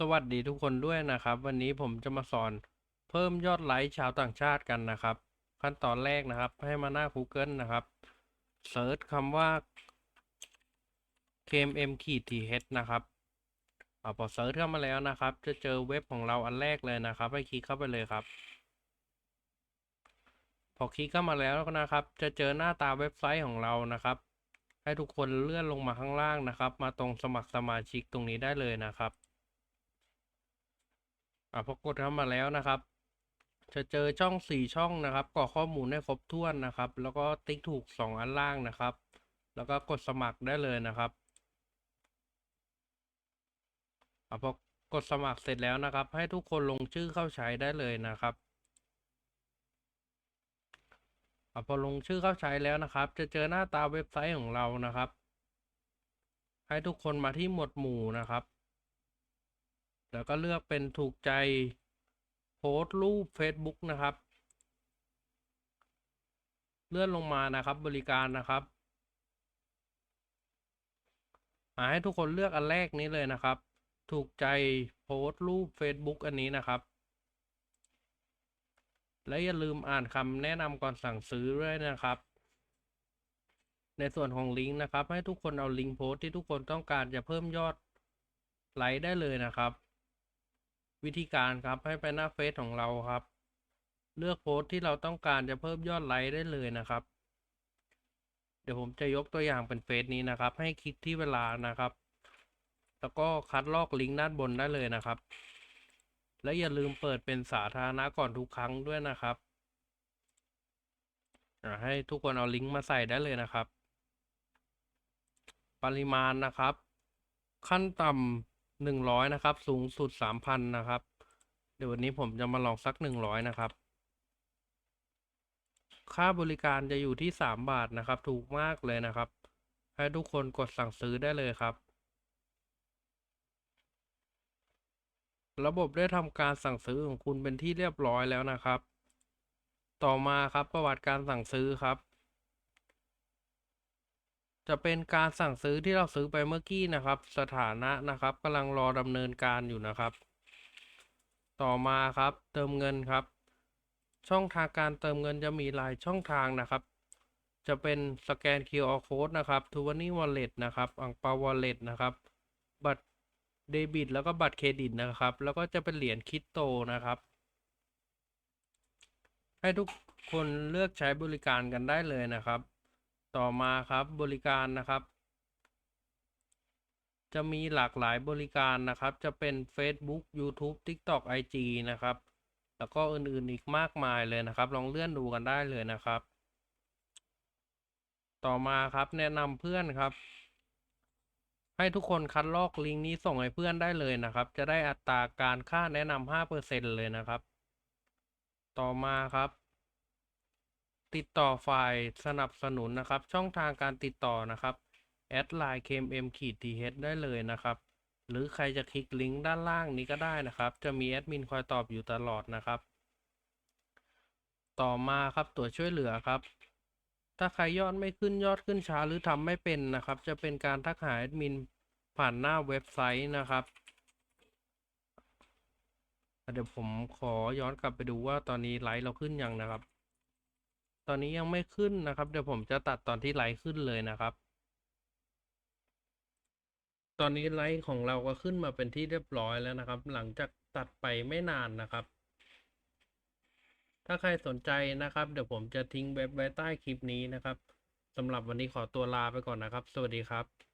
สวัสดีทุกคนด้วยนะครับ วันนี้ผมจะมาสอนเพิ่มยอดไลค์ชาวต่างชาติกันนะครับ ขั้นตอนแรกนะครับ ให้มาหน้า Google นะครับเซิร์ชคำว่า kmm ขีด th นะครับอาพอเซิร์ชเข้ามาแล้วนะครับ จะเจอเว็บของเราอันแรกเลยนะครับ ให้คลิกเข้าไปเลยครับ พอคลิกเข้ามาแล้วนะครับ จะเจอหน้าตาเว็บไซต์ของเรานะครับ ให้ทุกคนเลื่อนลงมาข้างล่างนะครับ มาตรงสมัครสมาชิกตรงนี้ได้เลยนะครับ อะพอกดเข้ามาแล้วนะครับ จะเจอช่องสี่ช่องนะครับกรอกข้อมูลให้ครบถ้วนนะครับ แล้วก็ติ๊กถูกสองอันล่างนะครับ แล้วก็กดสมัครได้เลยนะครับอะพอกดสมัครเสร็จแล้วนะครับ ให้ทุกคนลงชื่อเข้าใช้ได้เลยนะครับอะพอลงชื่อเข้าใช้แล้วนะครับ จะเจอหน้าตาเว็บไซต์ของเรานะครับ ให้ทุกคนมาที่หมวดหมู่นะครับ แล้วก็เลือกเป็นถูกใจโพสต์รูป Facebook นะครับ เลื่อนลงมานะครับบริการนะครับมาให้ทุกคนเลือกอันแรกนี้เลยนะครับ ถูกใจโพสต์รูป Facebook อันนี้นะครับ และอย่าลืมอ่านคำแนะนำก่อนสั่งซื้อด้วยนะครับ ในส่วนของลิงก์นะครับ ให้ทุกคนเอาลิงก์โพสต์ที่ทุกคนต้องการจะเพิ่มยอดไลค์ได้เลยนะครับ วิธีการครับให้ไปหน้าเฟซของเราครับ เลือกโพสต์ที่เราต้องการจะเพิ่มยอดไลค์ได้เลยนะครับ เดี๋ยวผมจะยกตัวอย่างเป็นเฟซนี้นะครับ ให้คลิกที่เวลานะครับ แล้วก็คัดลอกลิงก์ด้านบนได้เลยนะครับ และอย่าลืมเปิดเป็นสาธารณะก่อนทุกครั้งด้วยนะครับให้ทุกคนเอาลิงก์มาใส่ได้เลยนะครับ ปริมาณนะครับ ขั้นต่ำ หนึ่งร้อยนะครับ สูงสุดสามพันนะครับ เดี๋ยววันนี้ผมจะมาลองสักหนึ่งร้อยนะครับ ค่าบริการจะอยู่ที่สามบาทนะครับ ถูกมากเลยนะครับ ให้ทุกคนกดสั่งซื้อได้เลยครับ ระบบได้ทำการสั่งซื้อของคุณเป็นที่เรียบร้อยแล้วนะครับ ต่อมาครับประวัติการสั่งซื้อครับ จะเป็นการสั่งซื้อที่เราซื้อไปเมื่อกี้นะครับ สถานะนะครับกำลังรอดำเนินการอยู่นะครับ ต่อมาครับ เติมเงินครับ ช่องทางการเติมเงินจะมีหลายช่องทางนะครับ จะเป็นสแกน QR code นะครับทูวานี่วอลเล็ตนะครับอังเปาวอลเล็ตนะครับ บัตรเดบิต แล้วก็บัตรเครดิตนะครับ แล้วก็จะเป็นเหรียญคริปโตนะครับ ให้ทุกคนเลือกใช้บริการกันได้เลยนะครับ ต่อมาครับบริการนะครับ จะมีหลากหลายบริการนะครับ จะเป็น Facebook YouTube TikTok IG นะครับ แล้วก็อื่นๆอีกมากมายเลยนะครับ ลองเลื่อนดูกันได้เลยนะครับ ต่อมาครับแนะนำเพื่อนครับ ให้ทุกคนคัดลอกลิงก์นี้ส่งให้เพื่อนได้เลยนะครับ จะได้อัตราการค่าแนะนำห้าเปอร์เซ็นเลยนะครับ ต่อมาครับ ติดต่อฝ่ายสนับสนุนนะครับ ช่องทางการติดต่อนะครับแอดไลน์ kmm ขีด th ได้เลยนะครับ หรือใครจะคลิกลิงก์ด้านล่างนี้ก็ได้นะครับ จะมีแอดมินคอยตอบอยู่ตลอดนะครับ ต่อมาครับตัวช่วยเหลือครับ ถ้าใครยอดไม่ขึ้นยอดขึ้นช้าหรือทำไม่เป็นนะครับ จะเป็นการทักหาแอดมินผ่านหน้าเว็บไซต์นะครับเดี๋ยวผมขอย้อนกลับไปดูว่าตอนนี้ไลฟ์เราขึ้นยังนะครับ ตอนนี้ยังไม่ขึ้นนะครับ เดี๋ยวผมจะตัดตอนที่ไลฟ์ขึ้นเลยนะครับ ตอนนี้ไลฟ์ของเราก็ขึ้นมาเป็นที่เรียบร้อยแล้วนะครับ หลังจากตัดไปไม่นานนะครับ ถ้าใครสนใจนะครับ เดี๋ยวผมจะทิ้งเว็บไว้ใต้คลิปนี้นะครับสำหรับวันนี้ขอตัวลาไปก่อนนะครับ สวัสดีครับ